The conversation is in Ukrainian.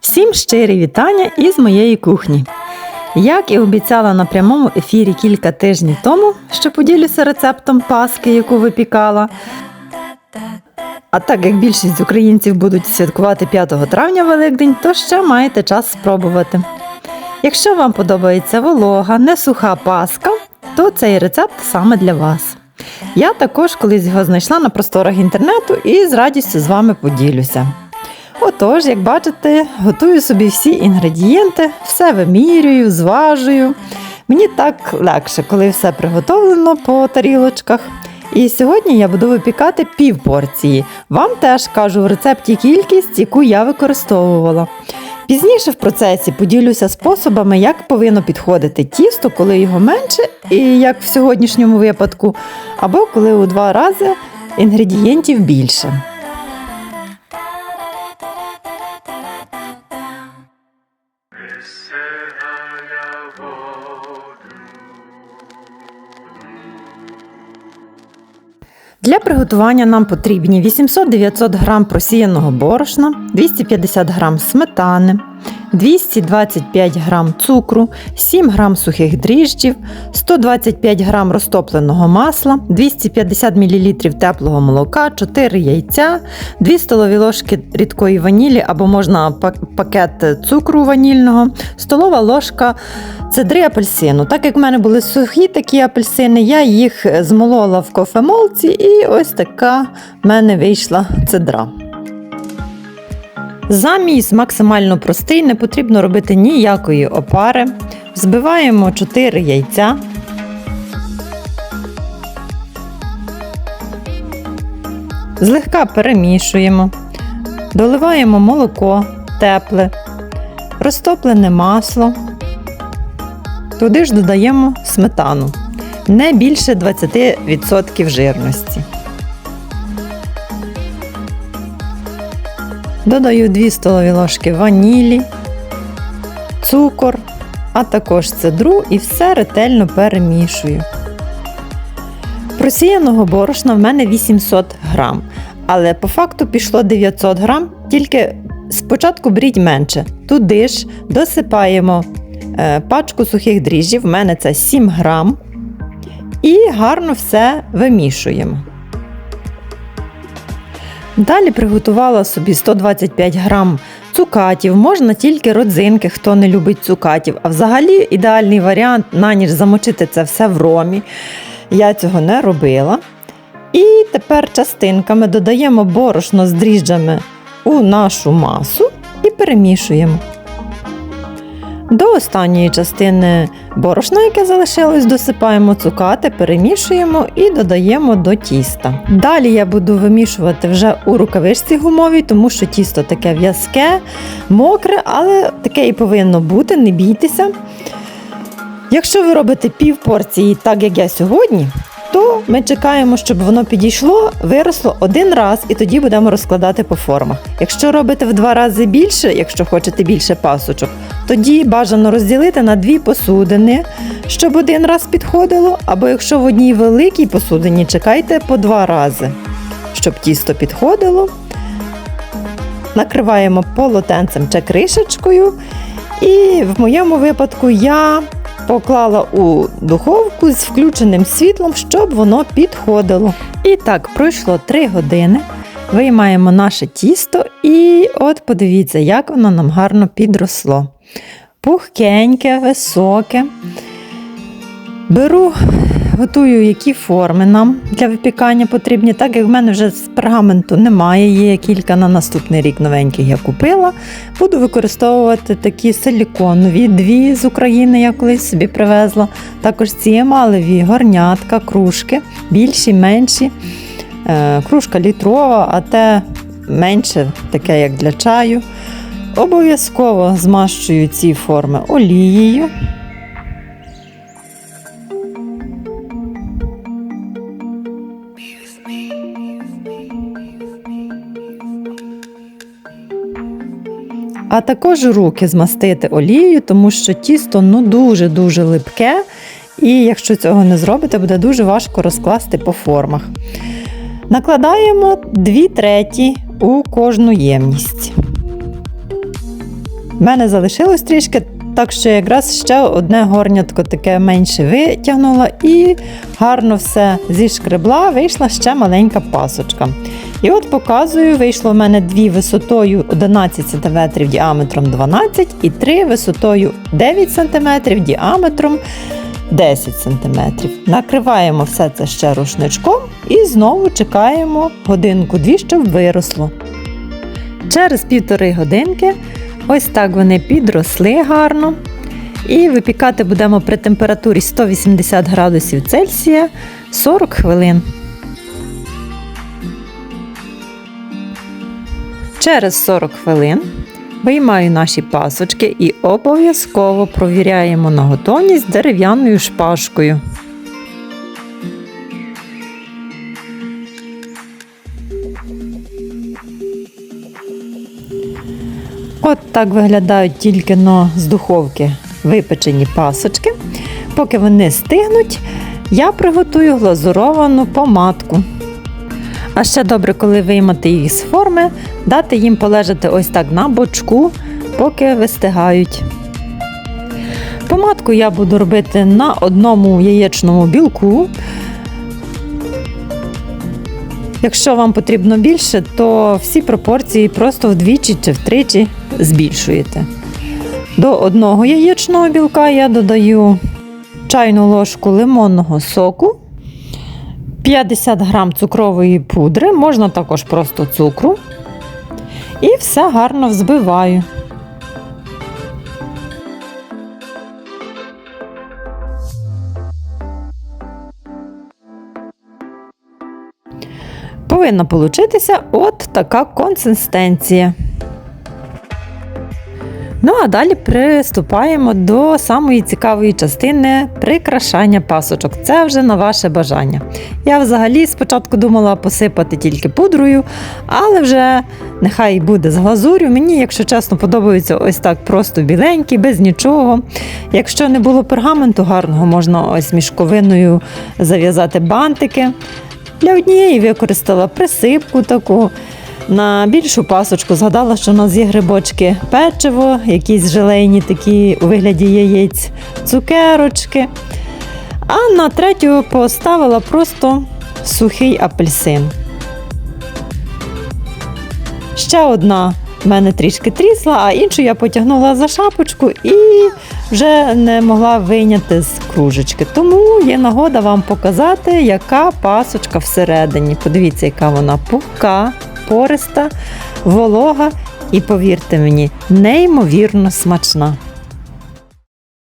Всім щирі вітання із моєї кухні. Як і обіцяла на прямому ефірі кілька тижнів тому, що поділюся рецептом паски, яку випікала. А так як більшість українців будуть святкувати 5 травня Великдень, то ще маєте час спробувати. Якщо вам подобається волога, не суха паска, то цей рецепт саме для вас. Я також колись його знайшла на просторах інтернету і з радістю з вами поділюся. Отож, як бачите, готую собі всі інгредієнти, все вимірюю, зважую. Мені так легше, коли все приготовлено по тарілочках. І сьогодні я буду випікати пів порції. Вам теж кажу в рецепті кількість, яку я використовувала. Пізніше в процесі поділюся способами, як повинно підходити тісто, коли його менше, і як в сьогоднішньому випадку, або коли у два рази інгредієнтів більше. Для приготування нам потрібні 800-900 г просіяного борошна, 250 г сметани, 225 г цукру, 7 г сухих дріжджів, 125 г розтопленого масла, 250 мл теплого молока, 4 яйця, 2 столові ложки рідкої ванілі або можна пакет цукру ванільного, столова ложка цедри апельсину. Так як в мене були сухі такі апельсини, я їх змолола в кофемолці і ось така в мене вийшла цедра. Заміс максимально простий, не потрібно робити ніякої опари. Збиваємо 4 яйця. Злегка перемішуємо, доливаємо молоко тепле, розтоплене масло. Туди ж додаємо сметану не більше 20% жирності. Додаю 2 столові ложки ванілі, цукор, а також цедру і все ретельно перемішую. Просіяного борошна в мене 800 грам, але по факту пішло 900 грам, тільки спочатку беріть менше. Туди ж досипаємо е, пачку сухих дріжджів, в мене це 7 грам, і гарно все вимішуємо. Далі приготувала собі 125 грам цукатів, можна тільки родзинки, хто не любить цукатів. А взагалі ідеальний варіант на ніч замочити це все в ромі. Я цього не робила. І тепер частинками додаємо борошно з дріжджами у нашу масу і перемішуємо. До останньої частини борошна, яке залишилось, досипаємо цукати, перемішуємо і додаємо до тіста. Далі я буду вимішувати вже у рукавичці гумовій, тому що тісто таке в'язке, мокре, але таке і повинно бути, не бійтеся. Якщо ви робите пів порції, так як я сьогодні, то ми чекаємо, щоб воно підійшло, виросло один раз, і тоді будемо розкладати по формах. Якщо робите в два рази більше, якщо хочете більше пасочок, тоді бажано розділити на дві посудини, щоб один раз підходило, або якщо в одній великій посудині, чекайте по два рази, щоб тісто підходило. Накриваємо полотенцем чи кришечкою. І в моєму випадку я поклала у духовку з включеним світлом, щоб воно підходило. І так, пройшло 3 години. Виймаємо наше тісто, і от подивіться, як воно нам гарно підросло. Пухкеньке, високе. Беру, готую, які форми нам для випікання потрібні. Так як в мене вже з пергаменту немає, є кілька на наступний рік новеньких я купила. Буду використовувати такі силіконові, дві з України я колись собі привезла. Також ці емалеві горнятка, кружки, більші, менші. Е, Кружка літрова, а те менше, таке як для чаю. Обов'язково змащую ці форми олією. А також руки змастити олією, тому що тісто ну дуже-дуже липке, і якщо цього не зробите, буде дуже важко розкласти по формах. Накладаємо 2 треті у кожну ємність. В мене залишилось трішки, так що якраз ще одне горнятко таке менше витягнула і гарно все зішкребла, вийшла ще маленька пасочка. І от показую, вийшло в мене дві висотою 11 см діаметром 12 і три висотою 9 см діаметром 10 см. Накриваємо все це ще рушничком і знову чекаємо годинку-дві, щоб виросло. Через півтори годинки ось так вони підросли гарно. І випікати будемо при температурі 180 градусів Цельсія 40 хвилин. Через 40 хвилин виймаю наші пасочки і обов'язково провіряємо на готовність дерев'яною шпажкою. От так виглядають тільки но з духовки випечені пасочки. Поки вони стигнуть, я приготую глазуровану помадку. А ще добре, коли виймати їх з форми, дати їм полежати ось так на бочку, поки вистигають. Помадку я буду робити на одному яєчному білку. Якщо вам потрібно більше, то всі пропорції просто вдвічі чи втричі збільшуєте. До одного яєчного білка я додаю чайну ложку лимонного соку, 50 грам цукрової пудри, можна також просто цукру. І все гарно взбиваю. Повинна получитися от така консистенція. Ну а далі приступаємо до самої цікавої частини прикрашання пасочок. Це вже на ваше бажання. Я взагалі спочатку думала посипати тільки пудрою, але вже нехай буде з глазурю. Мені, якщо чесно, подобається ось так просто біленький, без нічого. Якщо не було пергаменту гарного, можна ось мішковиною зав'язати бантики. Для однієї використала присипку таку. На більшу пасочку згадала, що у нас є грибочки печиво, якісь желейні такі у вигляді яєць, цукерочки. А на третю поставила просто сухий апельсин. Ще одна в мене трішки трісла, а іншу я потягнула за шапочку і вже не могла вийняти з кружечки. Тому є нагода вам показати, яка пасочка всередині. Подивіться, яка вона пухка, пориста, волога і, повірте мені, неймовірно смачна.